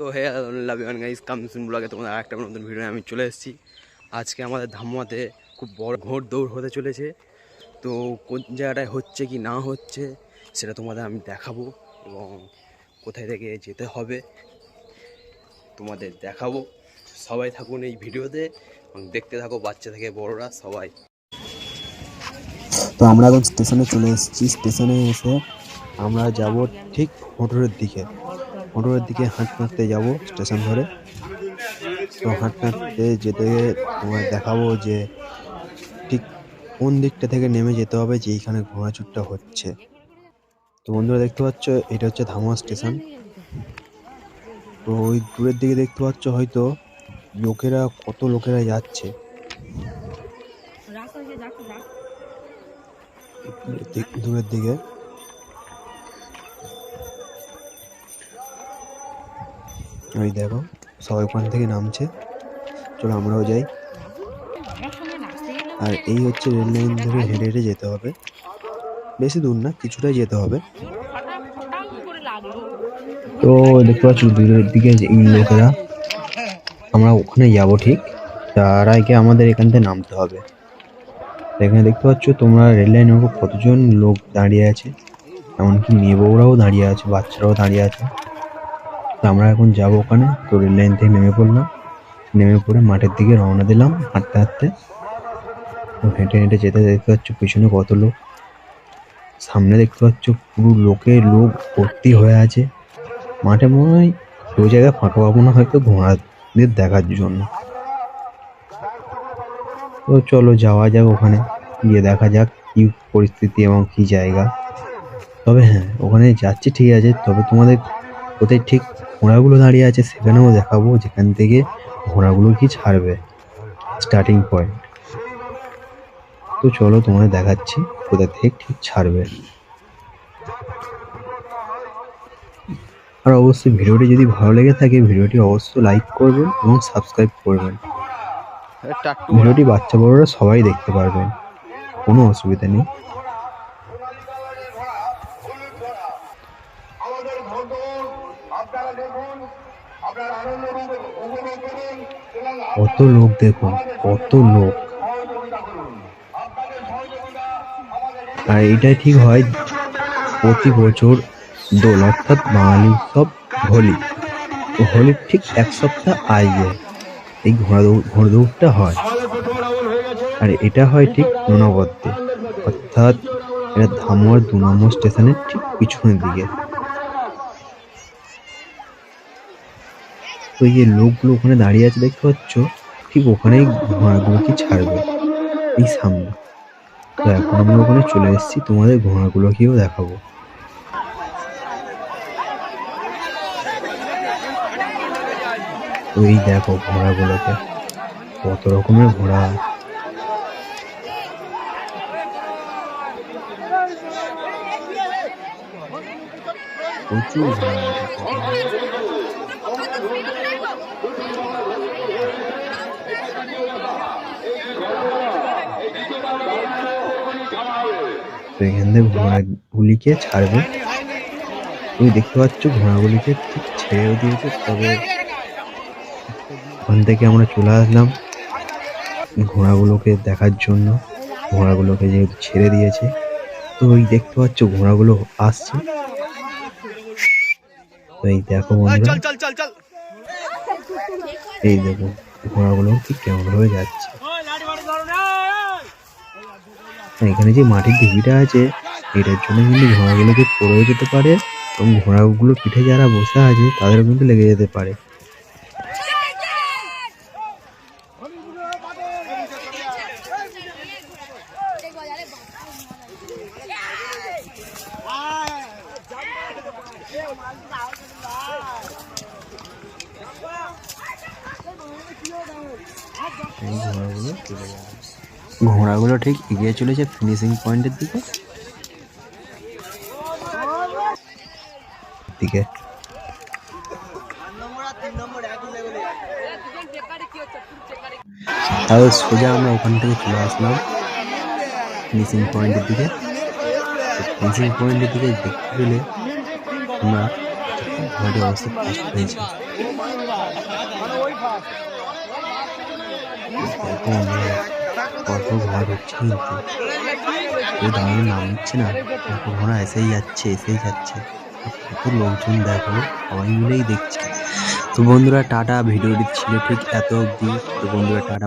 তো হে লাভ Yoon guys কামসুন ব্লগে তোমাদের আরেকটা নতুন ভিডিও আমি চলে এসেছি। আজকে আমাদের ধামুয়াতে খুব বড় ঘোড় দৌড় হতে চলেছে। তো কোন জায়গাটায় হচ্ছে কি না হচ্ছে, সেটা তোমাদের আমি দেখাবো এবং কোথায় থেকে যেতে হবে তোমাদের দেখাবো। সবাই থাকুন এই ভিডিওতে এবং দেখতে থাকো বাচ্চা থেকে বড়রা সবাই। তো আমরা এখন স্টেশনে চলে এসেছি। স্টেশনে এসে আমরা যাব ঠিক মোটরের দিকে। মোটরের দিকে হাঁট হাঁটতে যাব স্টেশন ধরে। তো হাঁট হাঁটতে যেতে তোমার দেখাবো যে ঠিক কোন দিকটা থেকে নেমে যেতে হবে যে এইখানে ঘোড়াচুরটা হচ্ছে। তো বন্ধুরা দেখতে পাচ্ছ এটা হচ্ছে ধামা স্টেশন। তো ওই দূরের দিকে দেখতে পাচ্ছ হয়তো লোকেরা কত লোকেরা যাচ্ছে। দূরের দিকে ওই দেখো, সবাই ওখান থেকে নামছে। চলো আমরাও যাই। আর এই হচ্ছে রেল লাইন ধরে হেঁটে হেঁটে যেতে হবে। বেশি দূর না, কিছুটাই যেতে হবে। তো দেখতে পাচ্ছ, দূরের দিকে যে লোকেরা, আমরা ওখানে যাব ঠিক। তার আগে আমাদের এখান থেকে নামতে হবে। এখানে দেখতে পাচ্ছ, তোমরা রেল লাইনের উপর কতজন লোক দাঁড়িয়ে আছে, এমনকি মেয়ে বউরাও দাঁড়িয়ে আছে, বাচ্চারাও দাঁড়িয়ে আছে। আমরা এখন যাব ওখানে। তো রেল লাইন থেকে নেমে পড়লাম। নেমে পড়ে মাঠের দিকে রওনা দিলাম হাঁটতে হাঁটতে। হেঁটে হেঁটে যেতে দেখতে পাচ্ছ পিছনে কত লোক। সামনে দেখতে পাচ্ছ পুরো লোকে লোক ভর্তি হয়ে আছে। মাঠে মনে হয় ওই জায়গায় ফাঁকা পাবো না, হয়তো ঘোড়াদের দেখার জন্য। তো চলো যাওয়া যাক ওখানে, গিয়ে দেখা যাক কি পরিস্থিতি এবং কি জায়গা। তবে হ্যাঁ ওখানে যাচ্ছি ঠিক আছে। তবে তোমাদের কোথায় ঠিক ঘোড়াগুলো দাঁড়িয়ে আছে সেখানেও দেখাবো যেখান থেকে ঘোড়াগুলো কি ছাড়বে স্টার্টিং পয়েন্ট তো চলো তোমাদের দেখাচ্ছি কোথা থেকে ঠিক ছাড়বে। আর অবশ্যই ভিডিওটি যদি ভালো লেগে থাকে ভিডিওটি অবশ্যই লাইক করবেন এবং সাবস্ক্রাইব করবেন। ভিডিওটি বাচ্চা বড়রা সবাই দেখতে পারবেন কোনো অসুবিধা নেই। আমাদের আপনারা দেখুন আপনারা আনন্দ উপভোগ করুন এবং কত লোক দেখুন কত লোক। আর এইটাই ঠিক হয় প্রতি বছর দোল অর্থাৎ বাঙালি উৎসব হোলি। হোলির ঠিক এক সপ্তাহ আগে এই ঘোড়া দৌড় ঘোড়া দৌড়টা হয়। আর এটা হয় ঠিক ননবদ্যে অর্থাৎ এটা ধামুয়ার দু নম্বর স্টেশনের ঠিক পিছনের দিকে। তো এই যে লোকগুলো ওখানে দাঁড়িয়ে আছে দেখতে পাচ্ছ, ঠিক ওখানেই ঘোড়াগুলোকে ছাড়বে এই সামনে। তো এখন আমরা ওখানে চলে এসেছি, তোমাদের ঘোড়াগুলোকেও দেখাবো। তো এই দেখো ঘোড়াগুলোকে, কত রকমের ঘোড়া। প্রচুর ঘোড়া। তো এখান থেকে ঘোড়াগুলিকে ছাড়বে। তুমি দেখতে পাচ্ছ ঘোড়াগুলিকে ঠিক ছেড়েও দিয়েছে, তবে ওখান থেকে আমরা চলে আসলাম ঘোড়াগুলোকে দেখার জন্য। ঘোড়াগুলোকে যেহেতু ছেড়ে দিয়েছে, তো ওই দেখতে পাচ্ছ ঘোড়াগুলো আসছে। এই দেখো বন্ধুরা। এই দেখো, ঘোড়াগুলো ঠিক কেমন ভাবে যাচ্ছে। এখানে যে মাটির ঢিবিটা আছে, এটার জন্য কিন্তু ঘোড়াগুলোকে পড়েও যেতে পারে এবং ঘোড়াগুলো পিঠে যারা বসে আছে, তাদেরও কিন্তু লেগে যেতে পারে। ঘোড়াগুলো? ঘোড়াগুলো ঠিক এগিয়ে চলেছে ফিনিশিং পয়েন্টের দিকে। দিকে। তাহলে সোজা আমরা ওখান থেকে চলে আসলাম ফিনিশিং পয়েন্টের দিকে। ফিনিশিং পয়েন্টের দিকে দেখতে পেলে আমরা ঘোড়াটি অবস্থা ফার্স্ট হয়েছে কত ঢুকছে কিন্তু দাঁড়িয়ে না কত ঘোড়া এসেই যাচ্ছে এসেই যাচ্ছে কত লোকজন দেখো সবাই মিলেই দেখছে তো বন্ধুরা টাটা ভিডিওটি ছিল ঠিক এত অবধি তো বন্ধুরা টাটা